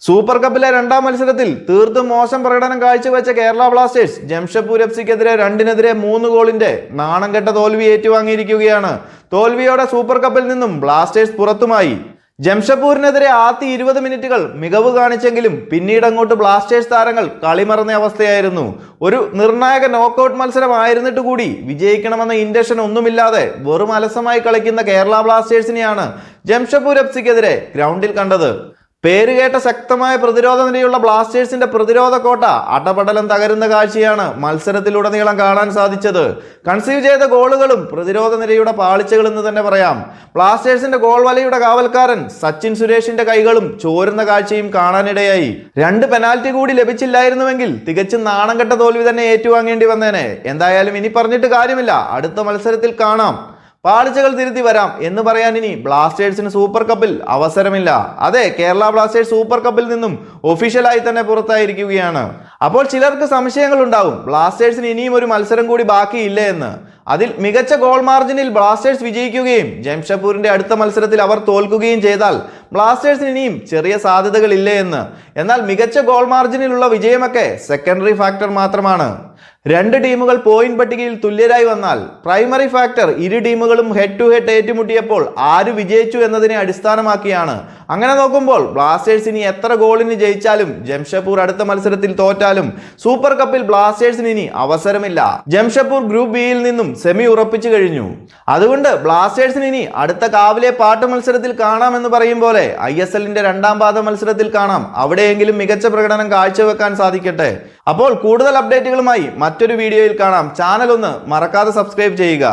Super കപ്പിലെ രണ്ടാം മത്സരത്തിൽ തീർത്തും മോശം പ്രകടനം കാഴ്ചവെച്ച കേരള ബ്ലാസ്റ്റേഴ്സ് ജംഷഡ്പൂർ എഫ് സിക്കെതിരെ രണ്ടിനെതിരെ മൂന്ന് ഗോളിന്റെ നാണം കെട്ട തോൽവി ഏറ്റുവാങ്ങിയിരിക്കുകയാണ്. തോൽവിയോടെ സൂപ്പർ കപ്പിൽ നിന്നും ബ്ലാസ്റ്റേഴ്സ് പുറത്തുമായി. ജംഷഡ്പൂരിനെതിരെ ആദ്യ ഇരുപത് മിനിറ്റുകൾ മികവ് കാണിച്ചെങ്കിലും പിന്നീട് അങ്ങോട്ട് ബ്ലാസ്റ്റേഴ്സ് താരങ്ങൾ കളിമറന്ന അവസ്ഥയായിരുന്നു. ഒരു നിർണായക നോക്കൌട്ട് മത്സരമായിരുന്നിട്ട് കൂടി വിജയിക്കണമെന്ന ഇൻഡക്ഷൻ ഒന്നുമില്ലാതെ വെറും അലസമായി കളിക്കുന്ന കേരള ബ്ലാസ്റ്റേഴ്സിനെയാണ് ജംഷഡ്പൂർ എഫ് സിക്കെതിരെ ഗ്രൗണ്ടിൽ കണ്ടത്. പേരുകേട്ട ശക്തമായ പ്രതിരോധ നിരയുള്ള ബ്ലാസ്റ്റേഴ്സിന്റെ പ്രതിരോധ കോട്ട അടപടലം തകരുന്ന കാഴ്ചയാണ് മത്സരത്തിലുടനീളം കാണാൻ സാധിച്ചത്. കൺസീവ് ചെയ്ത ഗോളുകളും പ്രതിരോധ നിരയുടെ പാളിച്ചകൾ എന്ന് തന്നെ പറയാം. ബ്ലാസ്റ്റേഴ്സിന്റെ ഗോൾ വലയുടെ കാവൽക്കാരൻ സച്ചിൻ സുരേഷിന്റെ കൈകളും ചോരുന്ന കാഴ്ചയും കാണാനിടയായി. രണ്ട് പെനാൽറ്റി കൂടി ലഭിച്ചില്ലായിരുന്നുവെങ്കിൽ തികച്ചും നാണം കെട്ട തോൽവി തന്നെ ഏറ്റുവാങ്ങേണ്ടി വന്നേനെ. എന്തായാലും ഇനി പറഞ്ഞിട്ട് കാര്യമില്ല. അടുത്ത മത്സരത്തിൽ കാണാം. പാളിച്ചകൾ തിരുത്തി വരാം എന്ന് പറയാൻ ഇനി ബ്ലാസ്റ്റേഴ്സിന് സൂപ്പർ കപ്പിൽ അവസരമില്ല. അതെ കേരള ബ്ലാസ്റ്റേഴ്സ് സൂപ്പർ കപ്പിൽ നിന്നും ഒഫീഷ്യലായി തന്നെ പുറത്തായിരിക്കുകയാണ്. അപ്പോൾ ചിലർക്ക് സംശയങ്ങൾ ഉണ്ടാവും ബ്ലാസ്റ്റേഴ്സിന് ഇനിയും ഒരു മത്സരം കൂടി ബാക്കിയില്ലേ എന്ന്. അതിൽ മികച്ച ഗോൾ മാർജിനിൽ ബ്ലാസ്റ്റേഴ്സ് വിജയിക്കുകയും ജംഷഡ്പൂരിന്റെ അടുത്ത മത്സരത്തിൽ അവർ തോൽക്കുകയും ചെയ്താൽ ബ്ലാസ്റ്റേഴ്സിന് ഇനിയും ചെറിയ സാധ്യതകളില്ലേ എന്ന്. എന്നാൽ മികച്ച ഗോൾ മാർജിനിലുള്ള വിജയമൊക്കെ സെക്കൻഡറി ഫാക്ടർ മാത്രമാണ്. രണ്ട് ടീമുകൾ പോയിന്റ് പട്ടികയിൽ തുല്യരായി വന്നാൽ പ്രൈമറി ഫാക്ടർ ഇരു ടീമുകളും ഹെഡ് ടു ഹെഡ് ഏറ്റുമുട്ടിയപ്പോൾ ആര് വിജയിച്ചു എന്നതിനെ അടിസ്ഥാനമാക്കിയാണ്. അങ്ങനെ നോക്കുമ്പോൾ ബ്ലാസ്റ്റേഴ്സ് ഇനി എത്ര ഗോളിന് ജയിച്ചാലും ജംഷഡ്പൂർ അടുത്ത മത്സരത്തിൽ തോറ്റാലും സൂപ്പർ കപ്പിൽ ബ്ലാസ്റ്റേഴ്സിന് ഇനി അവസരമില്ല. ജംഷഡ്പൂർ ഗ്രൂപ്പ് ബിയിൽ നിന്നും സെമി ഉറപ്പിച്ചു കഴിഞ്ഞു. അതുകൊണ്ട് ബ്ലാസ്റ്റേഴ്സിന് ഇനി അടുത്ത കാവിലെ പാട്ട് മത്സരത്തിൽ കാണാം എന്ന് പറയും പോലെ ഐ എസ് എല്ലിന്റെ രണ്ടാം പാദ മത്സരത്തിൽ കാണാം. അവിടെയെങ്കിലും മികച്ച പ്രകടനം കാഴ്ചവെക്കാൻ സാധിക്കട്ടെ. അപ്പോൾ കൂടുതൽ അപ്ഡേറ്റുകളുമായി മറ്റൊരു വീഡിയോയിൽ കാണാം. ചാനൽ ഒന്ന് മറക്കാതെ സബ്സ്ക്രൈബ് ചെയ്യുക.